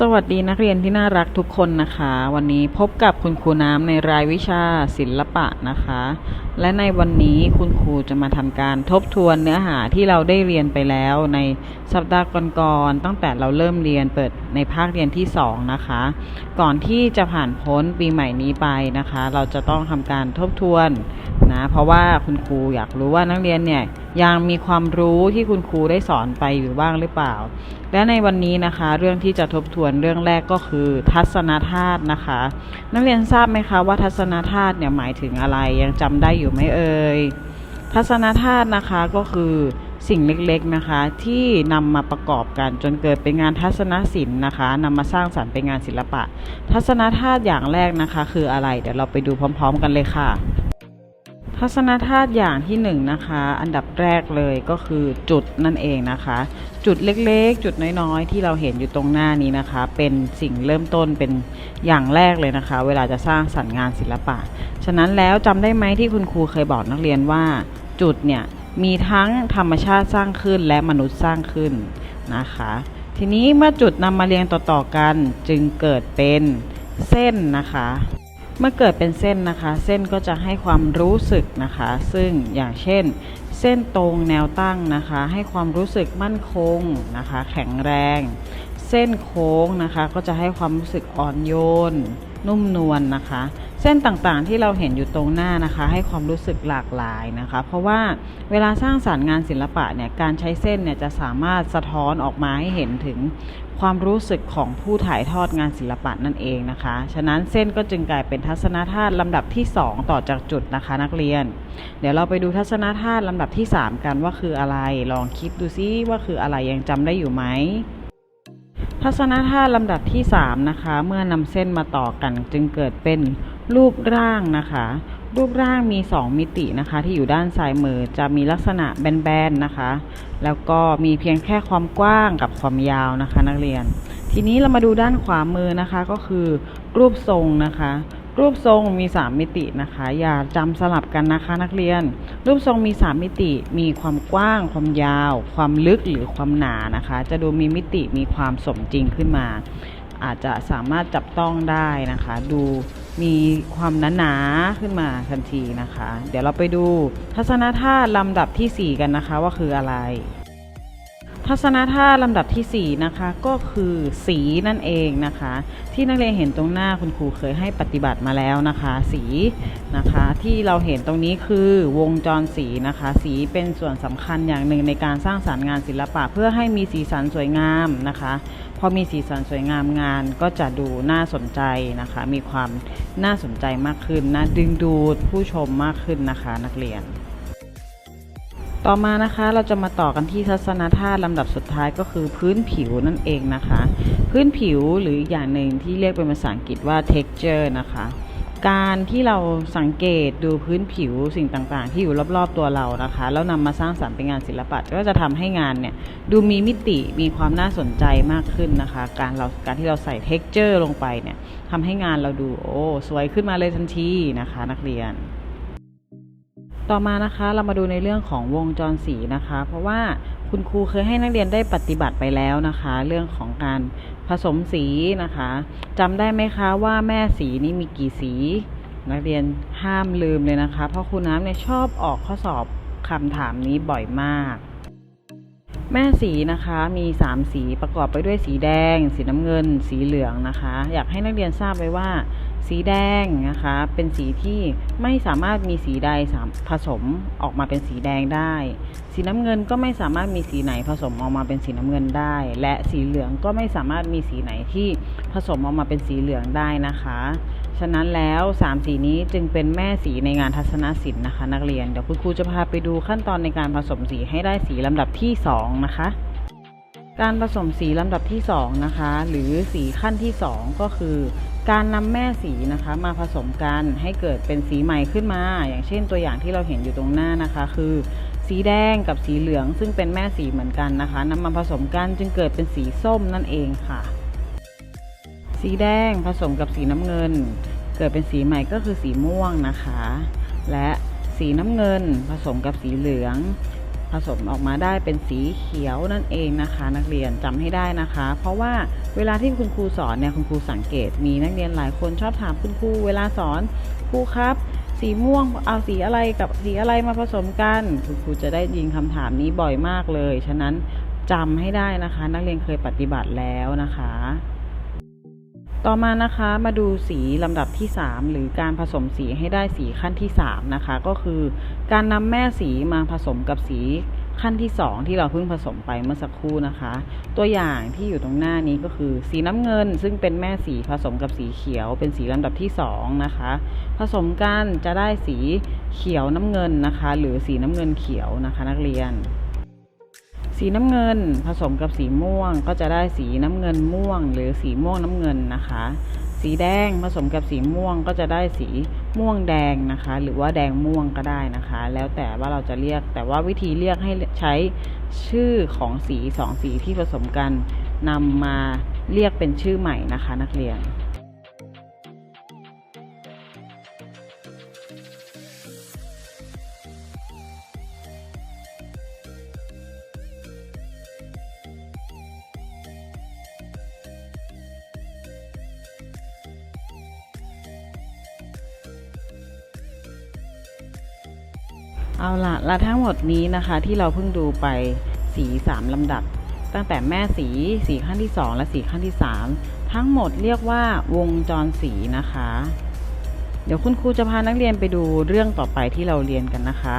สวัสดีนักเรียนที่น่ารักทุกคนนะคะ วันนี้พบกับคุณครูน้ำในรายวิชาศิลปะนะคะและในวันนี้คุณครูจะมาทำการทบทวนเนื้อหาที่เราได้เรียนไปแล้วในสัปดาห์ก่อนๆตั้งแต่เราเริ่มเรียนเปิดในภาคเรียนที่2นะคะ ก่อนที่จะผ่านพ้นปีใหม่นี้ไปนะคะ เราจะต้องทำการทบทวนนะเพราะว่าคุณครูอยากรู้ว่านักเรียนเนี่ยยังมีความรู้ที่คุณครูได้สอนไปอยู่บ้างหรือเปล่า และในวันนี้นะคะ เรื่องที่จะทบทวนเรื่องแรกก็คือ ทัศนธาตุนะคะ นักเรียนทราบไหมคะว่าทัศนธาตุเนี่ยหมายถึงอะไรยังจำได้อยูู่่ไหมเอ่ยทัศนธาตุนะคะก็คือสิ่งเล็กๆนะคะ ที่นำมาประกอบกันจนเกิดเป็นงานทัศนศิลป์นะคะนำมาสร้างสรรค์เป็นงานศิลปะ ทัศนธาตุอย่างแรกนะคะ คืออะไร เดี๋ยวเราไปดูพร้อม ๆ กันเลยค่ะ ทัศนธาตุอย่างที่หนึ่งนะคะ อันดับแรกเลยก็คือจุดนั่นเองนะคะ จุดเล็กๆ จุดน้อยๆ ที่เราเห็นอยู่ตรงหน้านี้นะคะ เป็นสิ่งเริ่มต้นเป็นอย่างแรกเลยนะคะ เวลาจะสร้างสรรค์งานศิลปะ ฉะนั้นแล้วจำได้ไหมที่คุณครูเคยบอกนักเรียนว่า จุดเนี่ยมีทั้งธรรมชาติสร้างขึ้นและมนุษย์สร้างขึ้นนะคะ ทีนี้เมื่อจุดนำมาเรียงต่อๆกันจึงเกิดเป็นเส้นนะคะ เมื่อเกิดเป็นเส้นนะคะ เส้นก็จะให้ความรู้สึกนะคะ ซึ่งอย่างเช่น เส้นตรงแนวตั้งนะคะ ให้ความรู้สึกมั่นคงนะคะ แข็งแรง เส้นโค้งนะคะ ก็จะให้ความรู้สึกอ่อนโยน นุ่มนวลนะคะ เส้นต่างๆที่เราเห็นอยู่ตรงหน้านะคะ ให้ความรู้สึกหลากหลายนะคะ เพราะว่าเวลาสร้างสารรค์งานศิลปะเนี่ยการใช้เส้นเนี่ยจะสามารถสะท้อนออกมาให้เห็นถึงความรู้สึกของผู้ถ่ายทอดงานศิลปะนั่นเองนะคะ ฉะนั้นเส้นก็จึงกลายเป็นทัศนธาตุลำดับที่ 2 ต่อจากจุดนะคะนักเรียน เดี๋ยวเราไปดูทัศนธาตุลำดับที่ 3 กันว่าคืออะไร ลองคิดดูซิว่าคืออะไรยังจำได้อยู่ไหม ทัศนธาตุลำดับที่ 3 นะคะ เมื่อนำเส้นมาต่อกันจึงเกิดเป็นรูปร่างนะคะ รูปร่างมี 2 มิตินะคะ ที่อยู่ด้านซ้ายมือจะมีลักษณะแบนๆนะคะ แล้วก็มีเพียงแค่ความกว้างกับความยาวนะคะ นักเรียน ทีนี้เรามาดูด้านขวามือนะคะก็คือรูปทรงนะคะ รูปทรงมี 3 มิตินะคะ อย่าจำสลับกันนะคะนักเรียน รูปทรงมี 3 มิติ มีความกว้าง ความยาว ความลึกหรือความหนานะคะ จะดูมีมิติมีความสมจริงขึ้นมา อาจจะสามารถจับต้องได้นะคะ ดูมีความหนาๆขึ้นมาทันทีนะคะ เดี๋ยวเราไปดูทัศนธาตุลำดับทีสี่4 กันนะคะว่าคืออะไร ทัศนธาตุลำดับทีสี่ 4 นะคะ ก็คือสีนั่นเองนะคะ ที่นักเรียนเห็นตรงหน้าคุณครูเคยให้ปฏิบัติมาแล้วนะคะ สีนะคะที่เราเห็นตรงนี้คือวงจรสีนะคะ สีเป็นส่วนสำคัญอย่างหนึ่งในการสร้างสารรค์งานศิลปะ เพื่อให้มีสีสันสวยงามนะคะ พอมีสีสันสวยงามงานก็จะดูน่าสนใจนะคะ มีความน่าสนใจมากขึ้นน่าดึงดูดผู้ชมมากขึ้นนะคะ นักเรียน ต่อมานะคะเราจะมาต่อกันที่ทัศนธาตุลำดับสุดท้ายก็คือพื้นผิวนั่นเองนะคะ พื้นผิวหรืออย่างหนึ่งที่เรียกเป็นภาษาอังกฤษว่า texture นะคะ การที่เราสังเกตดูพื้นผิวสิ่งต่างๆ ที่อยู่รอบๆตัวเรานะคะ แล้วนำมาสร้างสรรค์เป็นงานศิลปะก็จะทำให้งานเนี่ยดูมีมิติมีความน่าสนใจมากขึ้นนะคะ การเราการที่เราใส่ texture ลงไปเนี่ยทำให้งานเราดูโอ้สวยขึ้นมาเลยทันทีนะคะ นักเรียน ต่อมานะคะเรามาดูในเรื่องของวงจรสีนะคะ เพราะว่าคุณครูเคยให้นักเรียนได้ปฏิบัติไปแล้วนะคะ เรื่องของการผสมสีนะคะจำได้ไหมคะว่าแม่สีนี้มีกี่สี นักเรียนห้ามลืมเลยนะคะ เพราะครูน้ำเนี่ยชอบออกข้อสอบคำถามนี้บ่อยมาก แม่สีนะคะมี 3 สีประกอบไปด้วยสีแดง สีน้ำเงิน สีเหลืองนะคะ อยากให้นักเรียนทราบไว้ว่า สีแดงนะคะ เป็นสีที่ไม่สามารถมีสีใดผสมออกมาเป็นสีแดงได้ สีน้ำเงินก็ไม่สามารถมีสีไหนผสมออกมาเป็นสีน้ำเงินได้ และสีเหลืองก็ไม่สามารถมีสีไหนที่ผสมออกมาเป็นสีเหลืองได้นะคะ ฉะนั้นแล้ว3สีนี้จึงเป็นแม่สีในงานทัศนศิลป์นะคะ นักเรียนเดี๋ยวคุณครูจะพาไปดูขั้นตอนในการผสมสีให้ได้สีลำดับที่ 2 นะคะการผสมสีลำดับที่ 2 นะคะ หรือสีขั้นที่ 2 ก็คือ การนำแม่สีนะคะมาผสมกันให้เกิดเป็นสีใหม่ขึ้นมา อย่างเช่นตัวอย่างที่เราเห็นอยู่ตรงหน้านะคะ คือ สีแดงกับสีเหลืองซึ่งเป็นแม่สีเหมือนกันนะคะนำมาผสมกันจึงเกิดเป็นสีส้มนั่นเองค่ะ สีแดงผสมกับสีน้ำเงิน เกิดเป็นสีใหม่ก็คือสีม่วงนะคะ และสีน้ำเงินผสมกับสีเหลือง สมออกมาได้เป็นสีเขียวนั่นเองนะคะ นักเรียนจำให้ได้นะคะ เพราะว่าเวลาที่คุณครูสอนเนี่ยคุณครูสังเกตมีนักเรียนหลายคนชอบถามคุณครูเวลาสอนครูครับ สีม่วงเอาสีอะไรกับสีอะไรมาผสมกัน คุณครูจะได้ยินคำถามนี้บ่อยมากเลย ฉะนั้นจำให้ได้นะคะ นักเรียนเคยปฏิบัติแล้วนะคะ ต่อมานะคะมาดูสีลำดับที่ 3 หรือการผสมสีให้ได้สีขั้นที่ 3 นะคะ ก็คือการนำแม่สีมาผสมกับสีขั้นที่ 2 ที่เราเพิ่งผสมไปเมื่อสักครู่นะคะ ตัวอย่างที่อยู่ตรงหน้านี้ก็คือ สีน้ำเงิน ซึ่งเป็นแม่สีผสมกับสีเขียว เป็นสีลำดับที่ 2 นะคะ ผสมกันจะได้สีเขียวน้ำเงินนะคะ หรือสีน้ำเงินเขียวนะคะ นักเรียน สีน้ำเงินผสมกับสีม่วงก็จะได้สีน้ำเงินม่วง หรือสีม่วงน้ำเงินนะคะ สีแดงผสมกับสีม่วงก็จะได้สีม่วงแดงนะคะ หรือว่าแดงม่วงก็ได้นะคะ แล้วแต่ว่าเราจะเรียกแต่ว่าวิธีเรียกให้ใช้ชื่อของสีสองสีที่ผสมกันนำมาเรียกเป็นชื่อใหม่นะคะ นักเรียน เอาละและทั้งหมดนี้นะคะที่เราเพิ่งดูไปสีสามลำดับ ตั้งแต่แม่สีสีขั้นที่ 2 และสีขั้นที่ 3 ทั้งหมดเรียกว่าวงจรสีนะคะ เดี๋ยวคุณครูจะพานักเรียนไปดูเรื่องต่อไปที่เราเรียนกันนะคะ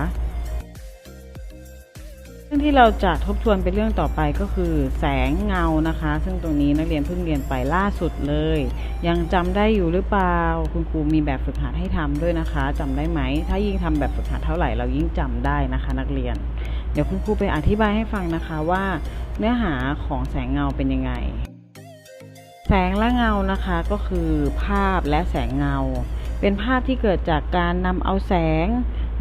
รื่องที่เราจะทบทวนเป็นเรื่องต่อไปก็คือ แสงเงานะคะ ซึ่งตรงนี้นักเรียนเพิ่งเรียนไปล่าสุดเลย ยังจำได้อยู่หรือเปล่าคุณครูมีแบบฝึกหัดให้ทำด้วยนะคะจำได้ไหม ถ้ายิ่งทำแบบฝึกหัดเท่าไหร่เรายิ่งจำได้นะคะ นักเรียน เดี๋ยวคุณครูไปอธิบายให้ฟังนะคะว่า เนื้อหาของแสงเงาเป็นยังไง แสงและเงานะคะก็คือภาพและแสงเงา เป็นภาพที่เกิดจากการนำเอาแสง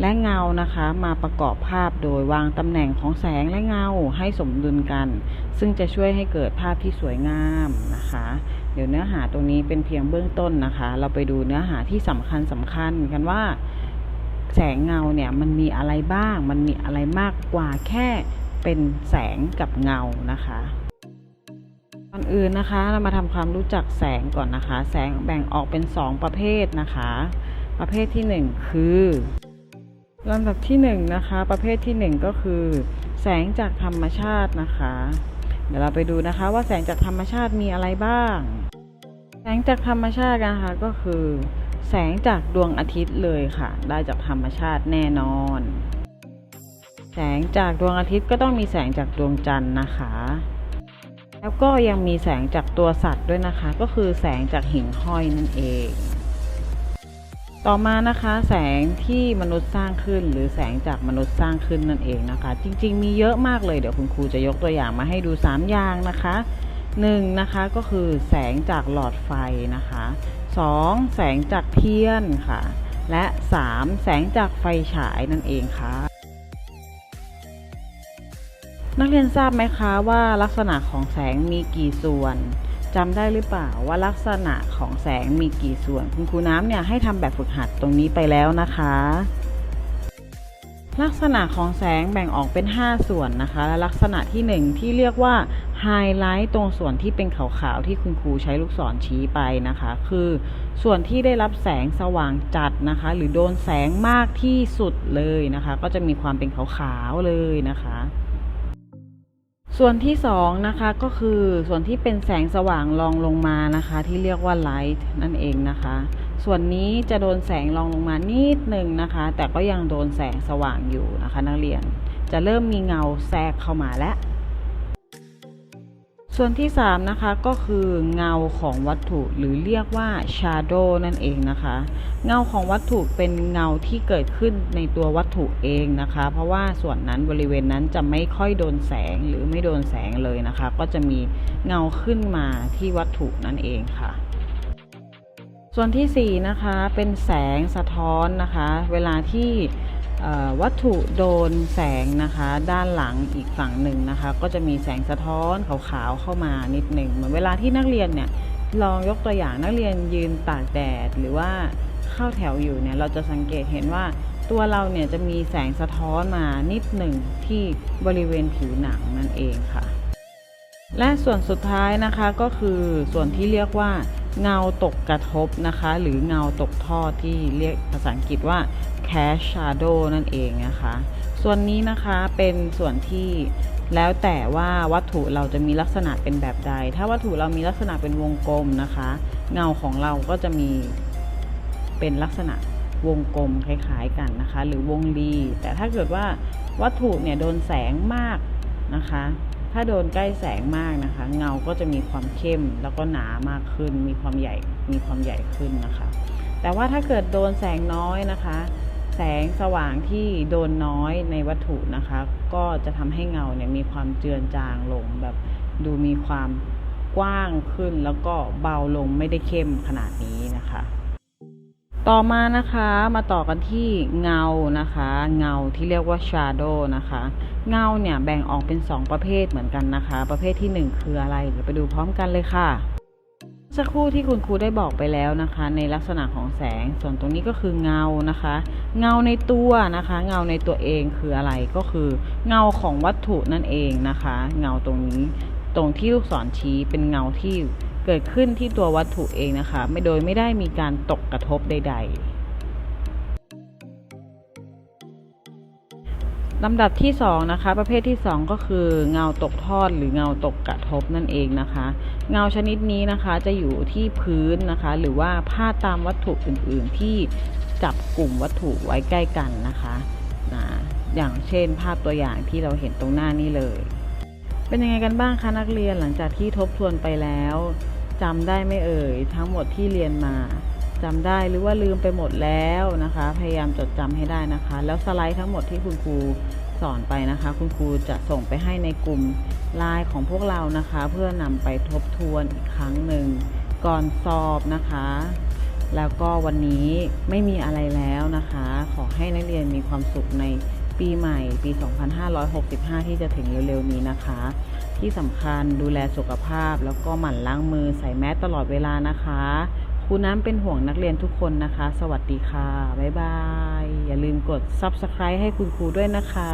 และเงานะคะมาประกอบภาพโดยวางตำแหน่งของแสงและเงาให้สมดุลกัน ซึ่งจะช่วยให้เกิดภาพที่สวยงามนะคะ เดี๋ยวเนื้อหาตรงนี้เป็นเพียงเบื้องต้นนะคะ เราไปดูเนื้อหาที่สำคัญสำคัญกันว่า แสงเงาเนี่ยมันมีอะไรบ้าง มันมีอะไรมากกว่าแค่เป็นแสงกับเงานะคะก่อนอื่นนะคะเรามาทำความรู้จักแสงก่อนนะคะ แสงแบ่งออกเป็น 2 ประเภทนะคะ ประเภทที่ 1 คือ ลำดับที่1นนะคะ ประเภทที่ 1 ก็คือ แสงจากธรรมชาตินะคะ เดี๋ยวเราไปดูนะคะว่าแสงจากธรรมชาติมีอะไรบ้าง แสงจากธรรมชาตินะคะก็คือ แสงจากดวงอาทิตย์เลยค่ะ ได้จากธรรมชาติแน่นอน แสงจากดวงอาทิตย์ก็ต้องมีแสงจากดวงจันทร์นะคะ แล้วก็ยังมีแสงจากตัวสัตว์ด้วยนะคะ ก็คือแสงจากหิ่งห้อยนั่นเอง ต่อมานะคะแสงที่มนุษย์สร้างขึ้น หรือแสงจากมนุษย์สร้างขึ้นนั่นเองนะคะ จริง ๆ มีเยอะมากเลยเดี๋ยวคุณครูจะยกตัวอย่างมาให้ดู 3 อย่างนะคะหนึ่งนะคะก็คือแสงจากหลอดไฟนะคะ 2. แสงจากเทียนค่ะ และ 3. แสงจากไฟฉายนั่นเองค่ะ นักเรียนทราบไหมคะว่าลักษณะของแสงมีกี่ส่วน จำได้หรือเปล่าว่าลักษณะของแสงมีกี่ส่วน คุณครูน้ำเนี่ยให้ทำแบบฝึกหัดตรงนี้ไปแล้วนะคะ ลักษณะของแสงแบ่งออกเป็น 5 ส่วนนะคะและลักษณะที่ 1 ที่เรียกว่าไฮไลท์ตรงส่วนที่เป็นขาวๆที่คุณครูใช้ลูกศรชี้ไปนะคะ คือส่วนที่ได้รับแสงสว่างจัดนะคะ หรือโดนแสงมากที่สุดเลยนะคะ ก็จะมีความเป็นขาวๆเลยนะคะ ส่วนที่2นะคะก็คือส่วนที่เป็นแสงสว่างรองลงมานะคะ ที่เรียกว่าไลท์นั่นเองนะคะ ส่วนนี้จะโดนแสงรองลงมานิดหนึ่งนะคะ แต่ก็ยังโดนแสงสว่างอยู่นะคะ นักเรียนจะเริ่มมีเงาแทรกเข้ามาแล้ว ส่วนที่ 3 นะคะก็คือเงาของวัตถุหรือเรียกว่า shadow นั่นเองนะคะ เงาของวัตถุเป็นเงาที่เกิดขึ้นในตัววัตถุเองนะคะ เพราะว่าส่วนนั้นบริเวณนั้นจะไม่ค่อยโดนแสงหรือไม่โดนแสงเลยนะคะ ก็จะมีเงาขึ้นมาที่วัตถุนั่นเองค่ะ ส่วนที่ 4 นะคะเป็นแสงสะท้อนนะคะ เวลาที่ วัตถุโดนแสงนะคะด้านหลังอีกฝั่งหนึ่งนะคะ ก็จะมีแสงสะท้อนขาวๆเข้ามานิดหนึ่งเหมือนเวลาที่นักเรียนเนี่ยลองยกตัวอย่างนักเรียนยืนตากแดดหรือว่าเข้าแถวอยู่เนี่ยเราจะสังเกตเห็นว่าตัวเราเนี่ยจะมีแสงสะท้อนมานิดหนึ่งที่บริเวณผิวหนังนั่นเองค่ะ และส่วนสุดท้ายนะคะก็คือส่วนที่เรียกว่า เงาตกกระทบนะคะ หรือเงาตกท่อที่เรียกภาษาอังกฤษว่า cast shadow นั่นเองนะคะ ส่วนนี้นะคะเป็นส่วนที่แล้วแต่ว่าวัตถุเราจะมีลักษณะเป็นแบบใด ถ้าวัตถุเรามีลักษณะเป็นวงกลมนะคะ เงาของเราก็จะมีเป็นลักษณะวงกลมคล้ายๆกันนะคะ หรือวงรีแต่ถ้าเกิดว่าวัตถุเนี่ยโดนแสงมากนะคะ ถ้าโดนใกล้แสงมากนะคะ เงาก็จะมีความเข้มแล้วก็หนามากขึ้น มีความใหญ่มีความใหญ่ขึ้นนะคะ แต่ว่าถ้าเกิดโดนแสงน้อยนะคะ แสงสว่างที่โดนน้อยในวัตถุนะคะ ก็จะทำให้เงาเนี่ยมีความเจือนจางลงแบบดูมีความกว้างขึ้นแล้วก็เบาลงไม่ได้เข้มขนาดนี้นะคะ ต่อมานะคะมาต่อกันที่เงานะคะ เงาที่เรียกว่า shadow นะคะ เงาเนี่ยแบ่งออกเป็น 2 ประเภทเหมือนกันนะคะ ประเภทที่ 1 คืออะไรเดี๋ยวไปดูพร้อมกันเลยค่ะ สักครู่ที่คุณครูได้บอกไปแล้วนะคะ ในลักษณะของแสง ส่วนตรงนี้ก็คือเงานะคะ เงาในตัวนะคะ เงาในตัวเองคืออะไรก็คือเงาของวัตถุนั่นเองนะคะ เงาตรงนี้ตรงที่ลูกศรชี้เป็นเงาที่ เกิดขึ้นที่ตัววัตถุเองนะคะ ไม่โดยไม่ได้มีการตกกระทบใด ๆลำดับที่2นะคะ ประเภทที่ 2 ก็คือเงาตกทอดหรือเงาตกกระทบนั่นเองนะคะ เงาชนิดนี้นะคะจะอยู่ที่พื้นนะคะ หรือว่าพาตามวัตถุอื่น ๆ ที่จับกลุ่มวัตถุไว้ใกล้กันนะคะนะอย่างเช่น ภาพตัวอย่างที่เราเห็นตรงหน้านี้เลย เป็นยังไงกันบ้างคะนักเรียนหลังจากที่ทบทวนไปแล้ว จำได้ไม่เอ่ย ทั้งหมดที่เรียนมาจำได้หรือว่าลืมไปหมดแล้วนะคะ พยายามจดจำให้ได้นะคะ แล้วสไลด์ทั้งหมดที่คุณครูสอนไปนะคะ คุณครูจะส่งไปให้ในกลุ่มไลน์ของพวกเรานะคะ เพื่อนำไปทบทวนอีกครั้งหนึ่งก่อนสอบนะคะ แล้วก็วันนี้ไม่มีอะไรแล้วนะคะ ขอให้นักเรียนมีความสุขในปีใหม่ปี 2565 ที่จะถึงเร็วๆนี้นะคะ ที่สำคัญดูแลสุขภาพ แล้วก็หมั่นล้างมือใส่แมสตลอดเวลานะคะครูน้ำเป็นห่วงนักเรียนทุกคนนะคะ สวัสดีค่ะ บ๊ายบาย อย่าลืมกด Subscribe ให้คุณครูด้วยนะคะ